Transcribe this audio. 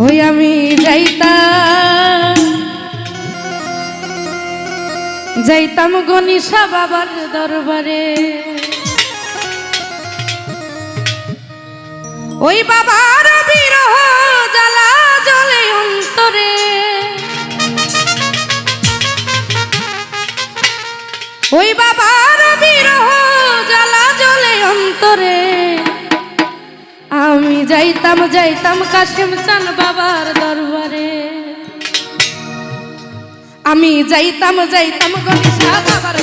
ওই আমি যাইতাম। যাইতাম গনিশা বাবার দরবারে। ওই বাবা যাইতাম যাইতাম কাশিম চান বাবার দরবারে। আমি যাইতাম যাইতাম গণেশা বাবার